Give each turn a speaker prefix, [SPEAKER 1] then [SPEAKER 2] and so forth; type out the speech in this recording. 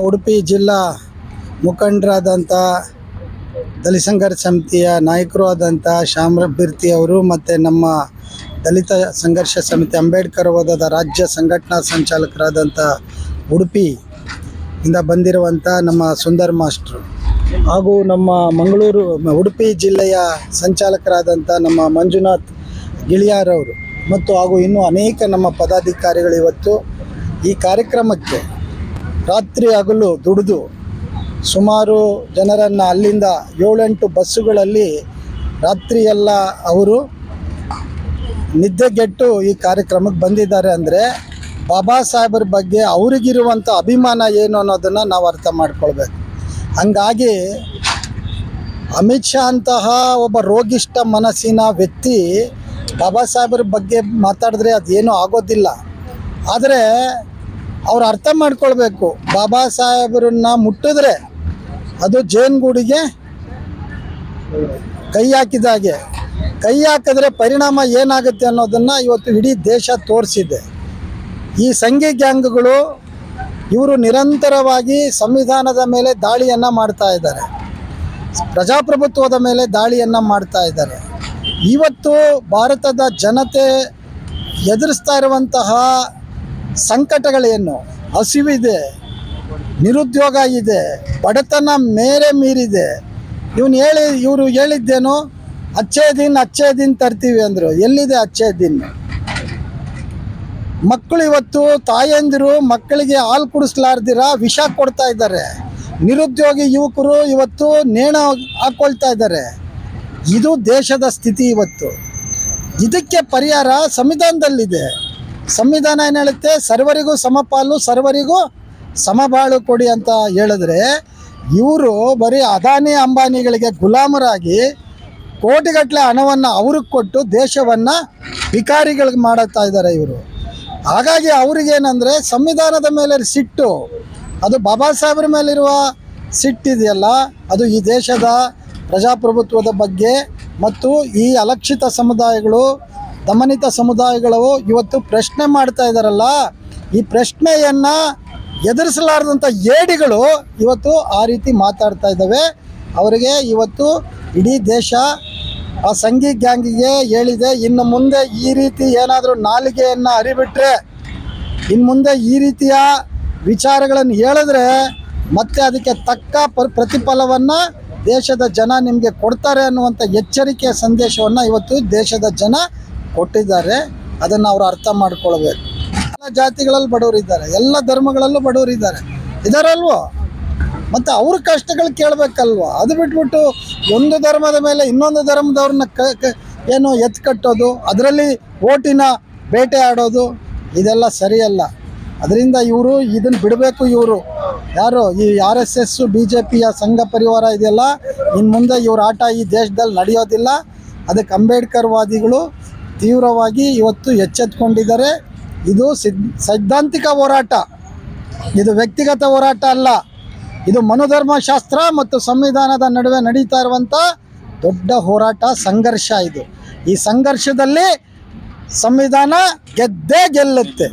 [SPEAKER 1] ಉಡುಪಿ ಜಿಲ್ಲಾ ಮುಖಂಡರಾದಂಥ ದಲಿತ ಸಂಘರ್ಷ ಸಮಿತಿಯ ನಾಯಕರು ಆದಂಥ ಬಿರ್ತಿ ಅವರು ಮತ್ತು ನಮ್ಮ ದಲಿತ ಸಂಘರ್ಷ ಸಮಿತಿ ಅಂಬೇಡ್ಕರ್ ಓದದ ರಾಜ್ಯ ಸಂಘಟನಾ ಸಂಚಾಲಕರಾದಂಥ ಉಡುಪಿ ಇಂದ ಬಂದಿರುವಂಥ ನಮ್ಮ ಸುಂದರ್ ಮಾಸ್ಟ್ರು. ಹಾಗೂ ನಮ್ಮ ಮಂಗಳೂರು, ಉಡುಪಿ ಜಿಲ್ಲೆಯ ಸಂಚಾಲಕರಾದಂಥ ನಮ್ಮ ಮಂಜುನಾಥ್ ಗಿಳಿಯಾರವರು ಮತ್ತು ಹಾಗೂ ಇನ್ನೂ ಅನೇಕ ನಮ್ಮ ಪದಾಧಿಕಾರಿಗಳು ಇವತ್ತು ಈ ಕಾರ್ಯಕ್ರಮಕ್ಕೆ ರಾತ್ರಿ ಹಗಲು ದುಡಿದು ಸುಮಾರು ಜನರನ್ನು ಅಲ್ಲಿಂದ ಏಳೆಂಟು ಬಸ್ಸುಗಳಲ್ಲಿ ರಾತ್ರಿಯೆಲ್ಲ ಅವರು ನಿದ್ದೆಗೆಟ್ಟು ಈ ಕಾರ್ಯಕ್ರಮಕ್ಕೆ ಬಂದಿದ್ದಾರೆ ಅಂದರೆ ಬಾಬಾ ಸಾಹೇಬರ ಬಗ್ಗೆ ಅವರಿಗಿರುವಂಥ ಅಭಿಮಾನ ಏನು ಅನ್ನೋದನ್ನು ನಾವು ಅರ್ಥ ಮಾಡ್ಕೊಳ್ಬೇಕು. ಹಂಗಾಗಿ ಅಮಿತ್ ಶಾ ಅಂತಹ ಒಬ್ಬ ರೋಗಿಷ್ಠ ಮನಸ್ಸಿನ ವ್ಯಕ್ತಿ ಬಾಬಾ ಸಾಹೇಬರ ಬಗ್ಗೆ ಮಾತಾಡಿದ್ರೆ ಅದೇನೂ ಆಗೋದಿಲ್ಲ. ಆದರೆ ಅವ್ರು ಅರ್ಥ ಮಾಡ್ಕೊಳ್ಬೇಕು. ಬಾಬಾ ಸಾಹೇಬರನ್ನ ಮುಟ್ಟಿದ್ರೆ ಅದು ಜೇನುಗೂಡಿಗೆ ಕೈ ಹಾಕಿದಾಗೆ ಕೈ ಹಾಕಿದ್ರೆ ಪರಿಣಾಮ ಏನಾಗುತ್ತೆ ಅನ್ನೋದನ್ನು ಇವತ್ತು ಇಡೀ ದೇಶ ತೋರಿಸಿದೆ. ಈ ಸಂಘಿ ಗ್ಯಾಂಗ್ಗಳು ಇವರು ನಿರಂತರವಾಗಿ ಸಂವಿಧಾನದ ಮೇಲೆ ದಾಳಿಯನ್ನು ಮಾಡ್ತಾ ಇದ್ದಾರೆ. ಪ್ರಜಾಪ್ರಭುತ್ವದ ಮೇಲೆ ದಾಳಿಯನ್ನು ಮಾಡ್ತಾ ಇದ್ದಾರೆ. ಇವತ್ತು ಭಾರತದ ಜನತೆ ಎದುರಿಸ್ತಾ ಇರುವಂತಹ ಸಂಕಟಗಳೇನು? ಹಸಿವಿದೆ, ನಿರುದ್ಯೋಗ ಇದೆ, ಬಡತನ ಮೇರೆ ಮೀರಿದೆ. ಇವನು ಹೇಳಿ, ಇವರು ಹೇಳಿದ್ದೇನು, ಅಚ್ಚೇ ದಿನ ಅಚ್ಚೇ ದಿನ ತರ್ತೀವಿ ಅಂದರು. ಎಲ್ಲಿದೆ ಅಚ್ಚೆ ದಿನ? ಮಕ್ಕಳು ಇವತ್ತು ತಾಯಂದಿರು ಮಕ್ಕಳಿಗೆ ಹಾಲು ಕುಡಿಸ್ಲಾರ್ದಿರ? ವಿಷ ಕೊಡ್ತಾ ಇದ್ದಾರೆ. ನಿರುದ್ಯೋಗಿ ಯುವಕರು ಇವತ್ತು ನೇಣ ಹಾಕ್ಕೊಳ್ತಾ ಇದ್ದಾರೆ. ಇದು ದೇಶದ ಸ್ಥಿತಿ ಇವತ್ತು. ಇದಕ್ಕೆ ಪರಿಹಾರ ಸಂವಿಧಾನದಲ್ಲಿದೆ. ಸಂವಿಧಾನ ಏನು ಹೇಳುತ್ತೆ? ಸರ್ವರಿಗೂ ಸಮಪಾಲು, ಸರ್ವರಿಗೂ ಸಮಬಾಳು ಕೊಡಿ ಅಂತ ಹೇಳಿದ್ರೆ ಇವರು ಬರೀ ಅದಾನಿ ಅಂಬಾನಿಗಳಿಗೆ ಗುಲಾಮರಾಗಿ ಕೋಟಿಗಟ್ಟಲೆ ಹಣವನ್ನು ಅವ್ರಿಗೆ ಕೊಟ್ಟು ದೇಶವನ್ನು ಭಿಕಾರಿಗಳಿಗೆ ಮಾಡುತ್ತಾ ಇದ್ದಾರೆ ಇವರು. ಹಾಗಾಗಿ ಅವ್ರಿಗೇನೆಂದರೆ ಸಂವಿಧಾನದ ಮೇಲೆ ಸಿಟ್ಟು, ಅದು ಬಾಬಾ ಸಾಹೇಬ್ರ ಮೇಲಿರುವ ಸಿಟ್ಟಿದೆಯಲ್ಲ ಅದು ಈ ದೇಶದ ಪ್ರಜಾಪ್ರಭುತ್ವದ ಬಗ್ಗೆ ಮತ್ತು ಈ ಅಲಕ್ಷಿತ ಸಮುದಾಯಗಳು ದಮನಿತ ಸಮುದಾಯಗಳು ಇವತ್ತು ಪ್ರಶ್ನೆ ಮಾಡ್ತಾ ಇದ್ದಾರಲ್ಲ ಈ ಪ್ರಶ್ನೆಯನ್ನು ಎದುರಿಸಲಾರದಂಥ ಏಡಿಗಳು ಇವತ್ತು ಆ ರೀತಿ ಮಾತಾಡ್ತಾ ಇದ್ದಾವೆ ಅವರಿಗೆ ಇವತ್ತು ಇಡೀ ದೇಶ ಆ ಸಂಘಿ ಗ್ಯಾಂಗಿಗೆ ಹೇಳಿದೆ, ಇನ್ನು ಮುಂದೆ ಈ ರೀತಿ ಏನಾದರೂ ನಾಲಿಗೆಯನ್ನು ಅರಿಬಿಟ್ರೆ ಇನ್ನು ಮುಂದೆ ಈ ರೀತಿಯ ವಿಚಾರಗಳನ್ನು ಹೇಳಿದ್ರೆ ಮತ್ತೆ ಅದಕ್ಕೆ ತಕ್ಕ ಪರ್, ಪ್ರತಿಫಲವನ್ನು ದೇಶದ ಜನ ನಿಮಗೆ ಕೊಡ್ತಾರೆ ಅನ್ನುವಂಥ ಎಚ್ಚರಿಕೆಯ ಸಂದೇಶವನ್ನು ಇವತ್ತು ದೇಶದ ಜನ ಕೊಟ್ಟಿದ್ದಾರೆ, ಅದನ್ನು ಅವರು ಅರ್ಥ ಮಾಡ್ಕೊಳ್ಬೇಕು. ಎಲ್ಲ ಜಾತಿಗಳಲ್ಲಿ ಬಡವರಿದ್ದಾರೆ ಎಲ್ಲ ಧರ್ಮಗಳಲ್ಲೂ ಬಡವರಿದ್ದಾರೆ ಇದಾರಲ್ವೋ? ಮತ್ತು ಅವ್ರ ಕಷ್ಟಗಳು ಕೇಳಬೇಕಲ್ವ? ಅದು ಬಿಟ್ಬಿಟ್ಟು ಒಂದು ಧರ್ಮದ ಮೇಲೆ ಇನ್ನೊಂದು ಧರ್ಮದವ್ರನ್ನ ಕ ಏನು ಎತ್ತು ಕಟ್ಟೋದು, ಅದರಲ್ಲಿ ಓಟಿನ ಬೇಟೆ ಆಡೋದು, ಇದೆಲ್ಲ ಸರಿಯಲ್ಲ. ಅದರಿಂದ ಇವರು ಇದನ್ನು ಬಿಡಬೇಕು ಇವರು. ಯಾರು? ಈ R S S B J ಪಿಯ ಸಂಘ ಪರಿವಾರ ಇದೆಯಲ್ಲ ಇನ್ನು ಮುಂದೆ ಇವ್ರ ಆಟ ಈ ದೇಶದಲ್ಲಿ ನಡೆಯೋದಿಲ್ಲ. ಅದಕ್ಕೆ ಅಂಬೇಡ್ಕರ್ ವಾದಿಗಳು ತೀವ್ರವಾಗಿ ಇವತ್ತು ಎಚ್ಚೆತ್ಕೊಂಡಿದ್ದಾರೆ. ಇದು ಸಿದ್ಧಾಂತಿಕ ಹೋರಾಟ. ಇದು ವ್ಯಕ್ತಿಗತ ಹೋರಾಟ ಅಲ್ಲ. ಇದು ಮನುಧರ್ಮಶಾಸ್ತ್ರ ಮತ್ತು ಸಂವಿಧಾನದ ನಡುವೆ ನಡೀತಾ ಇರುವಂಥ ದೊಡ್ಡ ಹೋರಾಟ, ಸಂಘರ್ಷ ಇದು. ಈ ಸಂಘರ್ಷದಲ್ಲಿ ಸಂವಿಧಾನ ಗೆದ್ದೇ ಗೆಲ್ಲುತ್ತೆ.